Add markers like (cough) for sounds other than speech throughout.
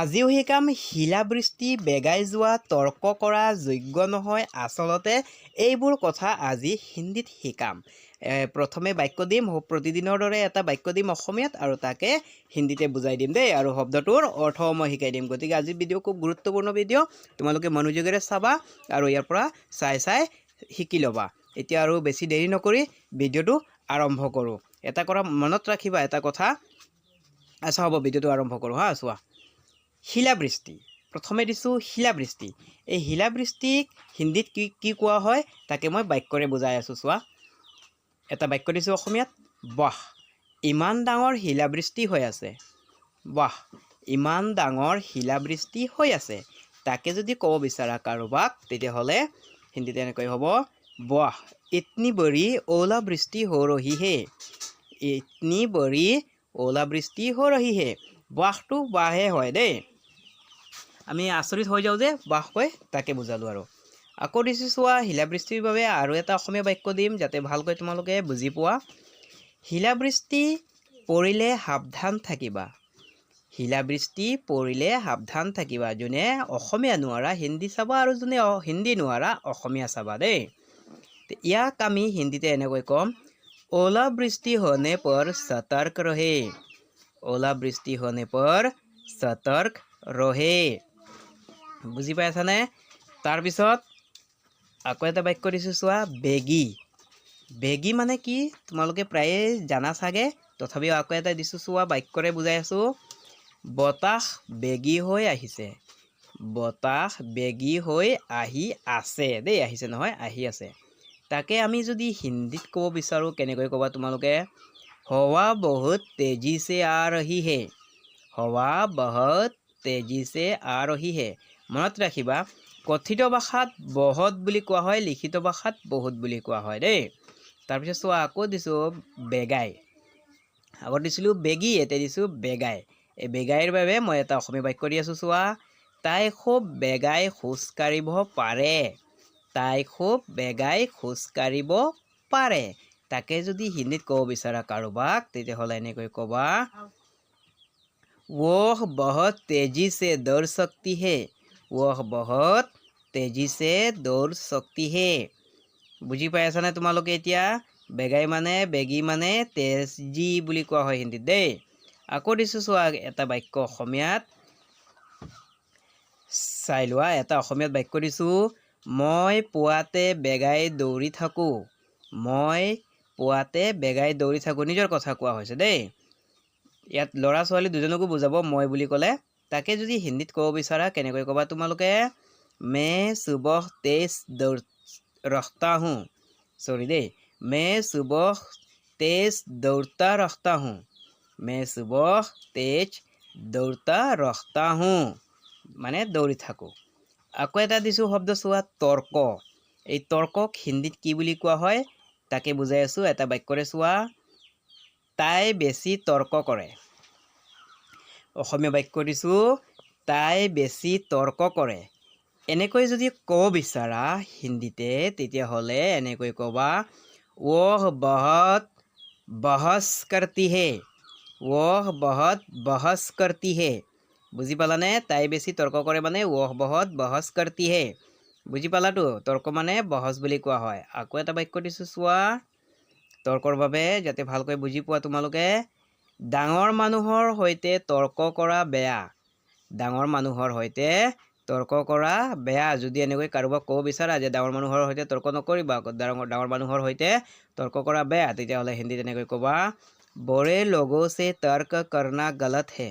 আজিও শিকাম শিলাবৃষ্টি বেগাই যোৱা তৰ্ক কৰা যোগ্য নহয় আচলতে এইবোৰ কথা আজি হিন্দীত শিকাম প্ৰথমে বাক্য দিম প্ৰতিদিনৰ দৰে এটা বাক্য দিম অসমীয়াত আৰু তাকে হিন্দীতে বুজাই দিম দেই। আৰু শব্দটোৰ অৰ্থও মই শিকাই দিম। গতিকে আজিৰ ভিডিঅ' খুব গুৰুত্বপূৰ্ণ ভিডিঅ' তোমালোকে মনোযোগেৰে চাবা আৰু ইয়াৰ পৰা চাই চাই শিকি ল'বা। এতিয়া আৰু বেছি দেৰি নকৰি ভিডিঅ'টো আৰম্ভ কৰোঁ। এটা কথা মনত ৰাখিবা এটা কথা। আচ্ছা হ'ব ভিডিঅ'টো আৰম্ভ কৰোঁ হা চোৱা। শিলাবৃষ্টি। প্ৰথমে দিছোঁ শিলাবৃষ্টি। এই শিলাবৃষ্টিক হিন্দীত কি কি কোৱা হয়, তাকে মই বাক্যৰে বুজাই আছোঁ, চোৱা। এটা বাক্য দিছোঁ অসমীয়াত। বাহ, ইমান ডাঙৰ শিলাবৃষ্টি হৈ আছে। বাহ, ইমান ডাঙৰ শিলাবৃষ্টি হৈ আছে। তাকে যদি ক'ব বিচাৰা কাৰোবাক, তেতিয়াহ'লে হিন্দীত এনেকৈ হ'ব, বাহ, ইতনি বড়ি ওলাবৃষ্টি হৈ ৰহি হে ইতনি বড়ি ওলাবৃষ্টি হৈ ৰহি হে বাহটো বাহে হয় দেই। আমি আচৰিত হৈ যাওঁ যে বাস কয় তাকে বুজালোঁ আৰু। আকৌ দিছোঁ চোৱা শিলাবৃষ্টিৰ বাবে আৰু এটা অসমীয়া বাক্য দিম যাতে ভালকৈ তোমালোকে বুজি পোৱা। শিলাবৃষ্টি পৰিলে সাৱধান থাকিবা। শিলাবৃষ্টি পৰিলে সাৱধান থাকিবা যোনে অসমীয়া নোৱাৰা হিন্দী চাবা আৰু যোনে হিন্দী নোৱাৰা অসমীয়া চাবা দেই। ইয়াক আমি হিন্দীতে এনেকৈ ক'ম অলাবৃষ্টি হোৱানে পৰ সতৰ্ক ৰহে। অলাবৃষ্টি হোৱানে পৰ সতৰ্ক ৰহে। বুজি পাইছানে? তাৰপিছত আকৌ এটা বাক্য দিছোঁ, চোৱা, বেগী। বেগী মানে কি? তোমালোকে প্ৰায়ে জানা চাগে, তথাপিও আকৌ এটা দিছোঁ, চোৱা, বাক্যৰে বুজাই আছোঁ। বতাহ বেগী হৈ আহিছে। বতাহ বেগী হৈ আহি আছে। দেই, আহিছে নহয়, আহি আছে। তাকে আমি যদি হিন্দীত ক'ব বিচাৰোঁ, কেনেকৈ ক'বা তোমালোকে? হৱা বহুত তেজি চে আ ৰহি হে হৱা বহুত তেজি চে আ ৰহি হে মনত ৰাখিবা, কথিত ভাষাত বহত বুলি কোৱা হয়, লিখিত ভাষাত বহুত বুলি কোৱা হয় দেই। তাৰপিছত চোৱা, আকৌ দিছোঁ বেগাই। আগত দিছিলোঁ বেগী, এতিয়া দিছোঁ বেগাই। এই বেগাইৰ বাবে মই এটা অসমীয়া বাক্য দি আছোঁ, চোৱা। তাই খুব বেগাই খোজকাঢ়িব পাৰে। তাই খুব বেগাই খোজকাঢ়িব পাৰে। তাকে যদি হিন্দীত ক'ব বিচাৰা কাৰোবাক, তেতিয়াহ'লে এনেকৈ ক'বা, ৱহ বহত তেজি চে দৌৰ শক্তি হে। वह बहुत তেজি চে দৌৰ শক্তি হে বুজি পাই আছানে তোমালোকে এতিয়া বেগাই মানে বেগী মানে তেজি বুলি কোৱা হয় হিন্দীত দেই আকৌ দিছোঁ চোৱা এটা বাক্য অসমীয়াত চাই লোৱা এটা অসমীয়াত বাক্য দিছোঁ মই পুৱাতে বেগাই দৌৰি থাকোঁ মই পুৱাতে বেগাই দৌৰি থাকোঁ নিজৰ কথা কোৱা হৈছে দেই ইয়াত ল'ৰা ছোৱালী দুজনকো বুজাব মই বুলি ক'লে তাকে যদি হিন্দীত ক'ব বিচাৰা, কেনেকৈ ক'বা তোমালোকে? মে সুবহ তেজ দৌৰ, ৰখতা হুঁ। চৰি দেই, মে সুবহ তেজ দৌৰতা ৰখতা হুঁ। মে সুবহ তেজ দৌৰতা ৰখতা হুঁ। মানে দৌৰি থাকোঁ। আকৌ এটা দিছোঁ শব্দ চোৱা, তৰ্ক। এই তৰ্কক হিন্দীত কি বুলি কোৱা হয়? তাকে বুজাই আছোঁ, এটা বাক্যৰে চোৱা। তাই বেছি তৰ্ক কৰে। অসমীয়া বাক্য দিছোঁ তাই বেছি তৰ্ক কৰে। এনেকৈ যদি ক'ব বিচাৰা হিন্দীতে, তেতিয়াহ'লে এনেকৈ ক'বা, ৱহ বহুত বহচ কৰতি হে ৱহ বহুত বহচ কৰতি হে বুজি পালানে? তাই বেছি তৰ্ক কৰে মানে ৱহ বহুত বহচ কৰতি হে বুজি পালাতো তৰ্ক মানে বহজ বুলি কোৱা হয়। আকৌ এটা বাক্য দিছোঁ চোৱা। তৰ্কৰ বাবে যাতে ভালকৈ বুজি পোৱা তোমালোকে। ডাঙৰ মানুহৰ সৈতে তৰ্ক কৰা বেয়া। ডাঙৰ মানুহৰ সৈতে তৰ্ক কৰা বেয়া। যদি এনেকৈ কাৰোবাক ক'ব বিচাৰা যে ডাঙৰ মানুহৰ সৈতে তৰ্ক নকৰিবা ডাঙৰ ডাঙৰ মানুহৰ সৈতে তৰ্ক কৰা বেয়া তেতিয়াহ'লে হিন্দীত এনেকৈ ক'বা বড়ে লগো চে তৰ্ক কৰনা গলত হে।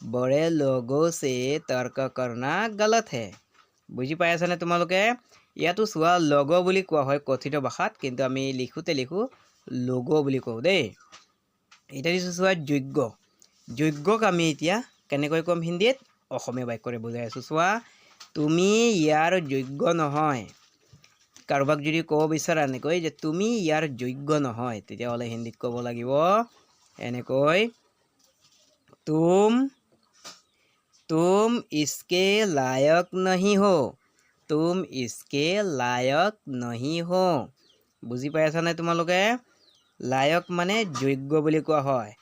বড়ে লগো চে তৰ্ক কৰনা গলত হে। বুজি পাই আছানে তোমালোকে? ইয়াতো চোৱা লগ বুলি কোৱা হয় কথিত ভাষাত কিন্তু আমি লিখোঁতে লিখোঁ লগ' বুলি কওঁ দেই। এতিয়া দিছোঁ চোৱা যোগ্য। যোগ্যক আমি এতিয়া কেনেকৈ ক'ম হিন্দীত? অসমীয়া বাক্যৰে বুজাই আছোঁ। চোৱা, তুমি ইয়াৰ যোগ্য নহয়। কাৰোবাক যদি ক'ব বিচাৰা এনেকৈ যে তুমি ইয়াৰ যোগ্য নহয়, তেতিয়াহ'লে হিন্দীত ক'ব লাগিব এনেকৈ, তুম তুম ইছকে লায়ক নহি হো, তুম ইছকে লায়ক নহি হো। বুজি পাই আছানে তোমালোকে? লায়ক মানে যোগ্য বুলি কোৱা হয়।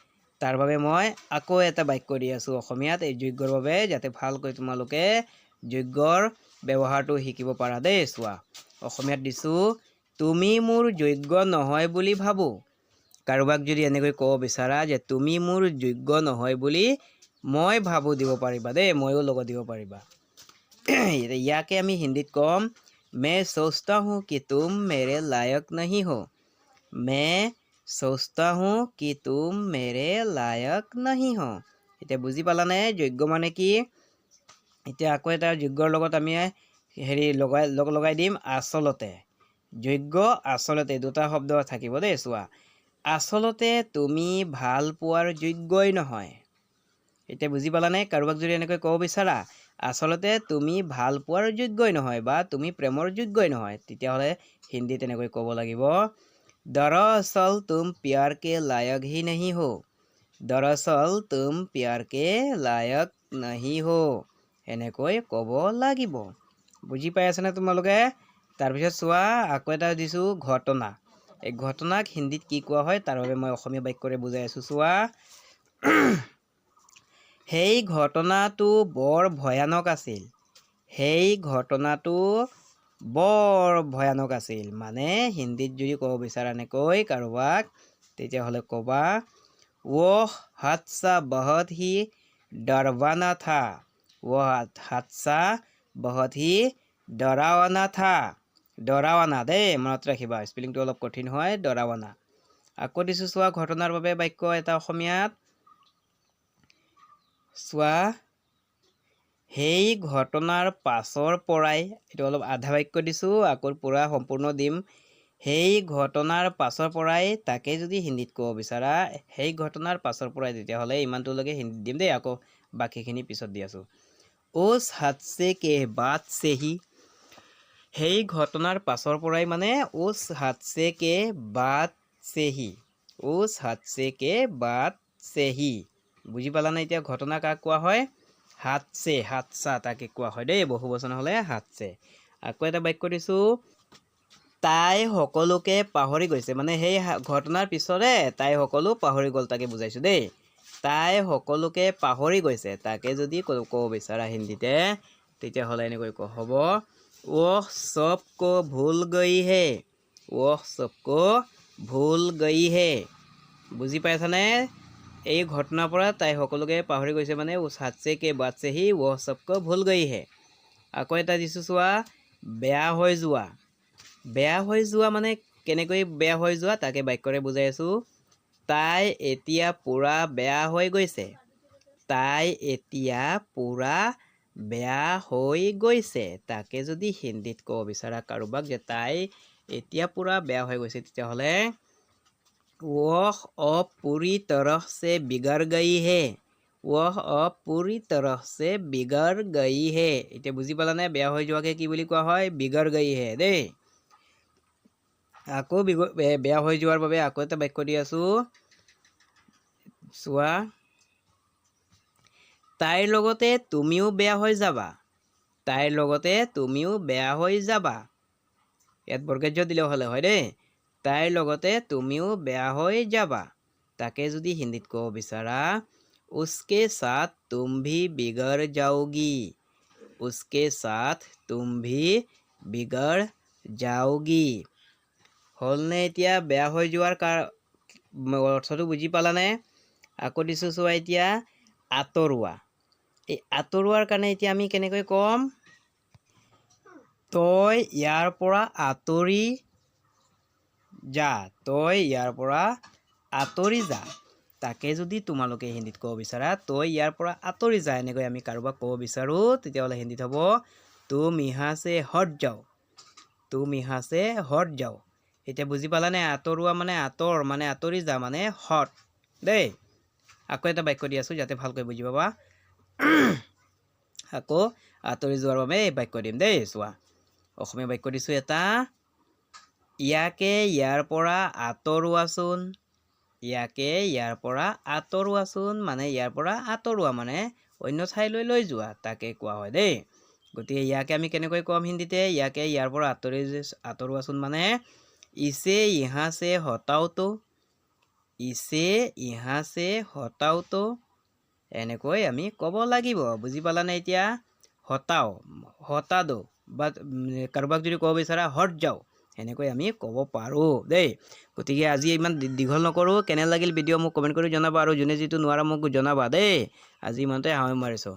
তাৰ বাবে মই আকৌ এটা বাক্য দি আছোঁ অসমীয়াত, এই যোগ্যৰ বাবে যাতে ভালকৈ তোমালোকে যোগ্যৰ ব্যৱহাৰটো শিকিব পাৰা দেই, চোৱা। অসমীয়াত দিছোঁ, তুমি মোৰ যোগ্য নহয় বুলি ভাবোঁ। কাৰোবাক যদি এনেকৈ ক'ব বিচাৰা যে, তুমি মোৰ যোগ্য নহয় বুলি মই ভাবোঁ দিব পাৰিবা দেই, ময়ো লগত দিব পাৰিবা। ইয়াকে আমি হিন্দীত ক'ম, মে সোচতা হুঁ কি তুম মেৰে লায়ক নাহি হো। মে সোচতা হো কি তুম মেৰে লায়ক নাহি হওঁ এতিয়া বুজি পালানে যজ্ঞ মানে কি এতিয়া আকৌ এটা যজ্ঞৰ লগত আমি হেৰি লগাই লগাই দিম আচলতে যজ্ঞ আচলতে দুটা শব্দ থাকিব দেই চোৱা আচলতে তুমি ভাল পোৱাৰ যোগ্যই নহয়। এতিয়া বুজি পালানে কাৰোবাক যদি এনেকৈ ক'ব বিচাৰা। আচলতে তুমি ভাল পোৱাৰ যোগ্যই নহয় বা তুমি প্ৰেমৰ যোগ্যই নহয়। তেতিয়াহ'লে হিন্দীত এনেকৈ ক'ব লাগিব। দৰাচল তুম প্যাৰ কে লায়ক হি নাহি হো দৰাচল তুম প্যাৰ কে লায়ক নাহি হো এনেকৈ ক'ব লাগিব বুজি পাই আছেনে তোমালোকে তাৰপিছত চোৱা আকৌ এটা দিছোঁ ঘটনা এই ঘটনাক হিন্দীত কি কোৱা হয় তাৰ বাবে মই অসমীয়া বাক্যৰে বুজাই আছোঁ চোৱা সেই ঘটনাটো বৰ ভয়ানক আছিল সেই ঘটনাটো বৰ ভয়ানক আছিল। মানে হিন্দীত যদি ক'ব বিচাৰা এনেকৈ কাৰোবাক, তেতিয়াহ'লে ক'বা, ৱহ হাদছা বহুত হি ডৰৱানা থা। ৱহ হাদছা বহুত হি ডৰাৱানা থা। ডৰাৱানা দেই মনত ৰাখিবা, স্পেলিংটো অলপ কঠিন হয়, ডৰাৱানা। আকৌ দিছোঁ চোৱা ঘটনাৰ বাবে বাক্য এটা অসমীয়াত। চোৱা সেই ঘটনাৰ পাছৰ পৰাই, এইটো অলপ আধা বাক্য দিছোঁ, আকৌ পূৰা সম্পূৰ্ণ দিম। সেই ঘটনাৰ পাছৰ পৰাই তাকে যদি হিন্দীত ক'ব বিচাৰা, সেই ঘটনাৰ পাছৰ পৰাই তেতিয়াহ'লে ইমানটোলৈকে হিন্দীত দিম দেই, আকৌ বাকীখিনি পিছত দি আছোঁ। ওচ হাতছে কে বাট চেহি সেই ঘটনাৰ পাছৰ পৰাই মানে ওচ হাতছে কে বাট চেহি ওচ হাতছে কে বাট চেহি বুজি পালানে এতিয়া ঘটনা কাক কোৱা হয়? হাতছে হাতচা তাকে কোৱা হয় দেই, বহু বচন হ'লে হাতছে। আকৌ এটা বাক্য দিছোঁ, তাই সকলোকে পাহৰি গৈছে। মানে সেই ঘটনাৰ পিছতে তাই সকলো পাহৰি গ'ল তাকে বুজাইছোঁ দেই। তাই সকলোকে পাহৰি গৈছে, তাকে যদি ক'ব বিচাৰা হিন্দীতে, তেতিয়াহ'লে এনেকৈ ক, হ'ব ৱহ চবকো ভুল গই হে ৱহ চবকো ভুল গই হে বুজি পাইছানে? এই ঘটনাৰ পৰা তাই সকলোকে পাহৰি গৈছে মানে উছ হাতছে কে বাটছে সি ৱহ চবকো ভুল গই হে। আকৌ এটা দিছোঁ চোৱা, বেয়া হৈ যোৱা। বেয়া হৈ যোৱা মানে কেনেকৈ বেয়া হৈ যোৱা, তাকে বাক্যৰে বুজাই আছোঁ। তাই এতিয়া পূৰা বেয়া হৈ গৈছে। তাই এতিয়া পূৰা বেয়া হৈ গৈছে। তাকে যদি হিন্দীত ক'ব বিচাৰা কাৰোবাক যে তাই এতিয়া পূৰা বেয়া হৈ গৈছে, তেতিয়াহ'লে वह अब पूरी तरह से बिगड़ गई है वह अब पूरी तरह से बिगड़ गई है এতিয়া বুজি পালানে বেয়া হৈ যোৱাকে কি বুলি কোৱা হয় বিগৰ গই হে দেই আকৌ বিগ বে- বেয়া হৈ যোৱাৰ বাবে আকৌ এটা বাক্য দি আছোঁ চোৱা তাইৰ লগতে তুমিও বেয়া হৈ যাবা তাইৰ লগতে তুমিও বেয়া হৈ যাবা ইয়াত বৰ্গেজ্য দিলেও হ'লে হয় দেই তাইৰ লগতে তুমিও বেয়া হৈ যাবা। তাকে যদি হিন্দীত ক'ব বিচাৰা উচকে সাথ তুম ভি বিগড় যাওগি। উচকে সাথ তুম ভি বিগড় যাওগি। হ'লনে এতিয়া বেয়া হৈ যোৱাৰ কাৰ অৰ্থটো বুজি পালানে? আকৌ দিছোঁ চোৱা এতিয়া আঁতৰোৱা। এই আঁতৰোৱাৰ কাৰণে এতিয়া আমি কেনেকৈ ক'ম? তই ইয়াৰ পৰা আঁতৰি যা, তই ইয়াৰ পৰা আঁতৰি যা। তাকে যদি তোমালোকে হিন্দীত ক'ব বিচাৰা, তই ইয়াৰ পৰা আঁতৰি যা, এনেকৈ আমি কাৰোবাক ক'ব বিচাৰোঁ, তেতিয়াহ'লে হিন্দীত হ'ব, তুম ইহাছে হট যাও, তুম ইহাছে হট যাও। এতিয়া বুজি পালানে? আঁতৰোৱা মানে আঁতৰ মানে আঁতৰি যা মানে হট। দেই, আকৌ এটা বাক্য দি আছোঁ, যাতে ভালকৈ বুজি পাবা। (clears throat) আকৌ আঁতৰি যোৱাৰ বাবে বাক্য দিম। দেই, চোৱা, অসমীয়া বাক্য দিছোঁ এটা। ইয়াকে ইয়াৰ পৰা আঁতৰোৱাচোন। ইয়াকে ইয়াৰ পৰা আঁতৰোৱাচোন মানে ইয়াৰ পৰা আঁতৰোৱা মানে অন্য ঠাইলৈ লৈ যোৱা তাকে কোৱা হয় দেই। গতিকে ইয়াকে আমি কেনেকৈ ক'ম হিন্দীতে? ইয়াকে ইয়াৰ পৰা আঁতৰি আঁতৰোৱাচোন মানে ইছে ইহাছে হটাওতো ইছে ইহাছে হতাওতো এনেকৈ আমি ক'ব লাগিব বুজি পালানে এতিয়া? হতাও হতাদো বা কাৰোবাক যদি ক'ব বিচাৰা হট যাওঁ সেনেকৈ আমি ক'ব পাৰোঁ। দেই, গতিকে আজি ইমান দীঘল নকৰোঁ, কেনে লাগিল ভিডিঅ' মোক কমেণ্ট কৰি জনাবা আৰু যোনে যিটো নোৱাৰা মোক জনাবা দেই। আজি ইমানতে সামৰি মাৰিছোঁ।